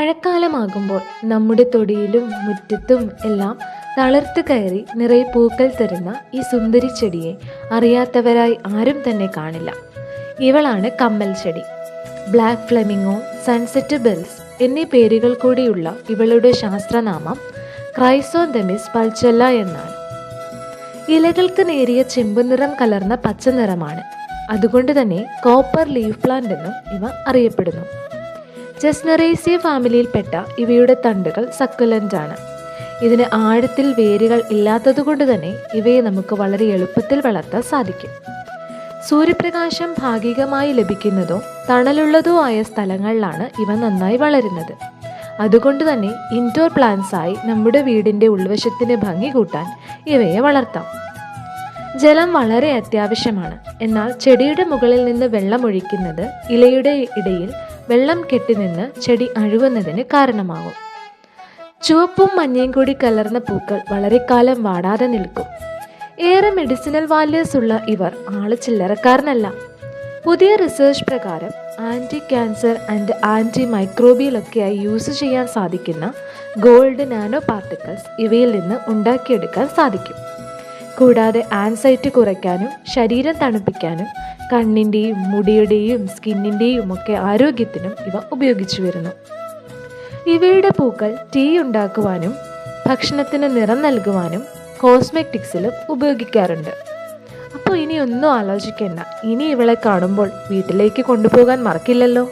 മഴക്കാലമാകുമ്പോൾ നമ്മുടെ തൊടിയിലും മുറ്റത്തും എല്ലാം തളർത്ത് കയറി നിറയെ പൂക്കൾ തരുന്ന ഈ സുന്ദരി ചെടിയെ അറിയാത്തവരായി ആരും തന്നെ കാണില്ല. ഇവളാണ് കമ്മൽ ചെടി. ബ്ലാക്ക് ഫ്ലെമിങ്ങോ സൺസെറ്റ് ബെൽസ് എന്നീ പേരുകൾ കൂടിയുള്ള ഇവളുടെ ശാസ്ത്രനാമം ക്രൈസോദെമിസ് പൾച്ചല്ല എന്നാണ്. ഇലകൾക്ക് നേരിയ ചെമ്പുനിറം കലർന്ന പച്ച നിറമാണ്. അതുകൊണ്ട് തന്നെ കോപ്പർ ലീഫ് പ്ലാന്റ് എന്നും ഇവ അറിയപ്പെടുന്നു. ജസ്നറേസിയ ഫാമിലിയിൽപ്പെട്ട ഇവയുടെ തണ്ടുകൾ സക്കുലന്റ് ആണ് ഇതിന് ആഴത്തിൽ വേരുകൾ ഇല്ലാത്തതുകൊണ്ട് തന്നെ ഇവയെ നമുക്ക് വളരെ എളുപ്പത്തിൽ വളർത്താൻ സാധിക്കും. സൂര്യപ്രകാശം ഭാഗികമായി ലഭിക്കുന്നതോ തണലുള്ളതോ ആയ സ്ഥലങ്ങളിലാണ് ഇവ നന്നായി വളരുന്നത്. അതുകൊണ്ട് തന്നെ ഇൻഡോർ പ്ലാന്റ്സ് ആയി നമ്മുടെ വീടിന്റെ ഉൾവശത്തിന് ഭംഗി കൂട്ടാൻ ഇവയെ വളർത്താം. ജലം വളരെ അത്യാവശ്യമാണ്. എന്നാൽ ചെടിയുടെ മുകളിൽ നിന്ന് വെള്ളം ഒഴിക്കുന്നത് ഇലയുടെ ഇടയിൽ വെള്ളം കെട്ടിനിന്ന് ചെടി അഴുകുന്നതിന് കാരണമാകും. ചുവപ്പും മഞ്ഞയും കൂടി കലർന്ന പൂക്കൾ വളരെ കാലം വാടാതെ നിൽക്കും. ഏറെ മെഡിസിനൽ വാല്യൂസ് ഉള്ള ഇവർ ആൾ ചില്ലറക്കാരനല്ല. പുതിയ റിസർച്ച് പ്രകാരം ആന്റി ക്യാൻസർ ആൻഡ് ആന്റി മൈക്രോബിയലൊക്കെയായി യൂസ് ചെയ്യാൻ സാധിക്കുന്ന ഗോൾഡ് നാനോ പാർട്ടിക്കിൾസ് ഇവയിൽ നിന്ന് ഉണ്ടാക്കിയെടുക്കാൻ സാധിക്കും. കൂടാതെ ആൻസൈറ്റി കുറയ്ക്കാനും ശരീരം തണുപ്പിക്കാനും കണ്ണിന്റെയും മുടിയുടെയും സ്കിന്നിന്റെയും ഒക്കെ ആരോഗ്യത്തിനും ഇവ ഉപയോഗിച്ചു വരുന്നു. ഇവയുടെ പൂക്കൾ ടീ ഉണ്ടാക്കുവാനും ഭക്ഷണത്തിന് നിറം നൽകുവാനും കോസ്മെറ്റിക്സിലും ഉപയോഗിക്കാറുണ്ട്. അപ്പോൾ ഇനി ഒന്നും ആലോചിക്കേണ്ട. ഇനി ഇവളെ കാണുമ്പോൾ വീട്ടിലേക്ക് കൊണ്ടുപോകാൻ മറക്കില്ലല്ലോ.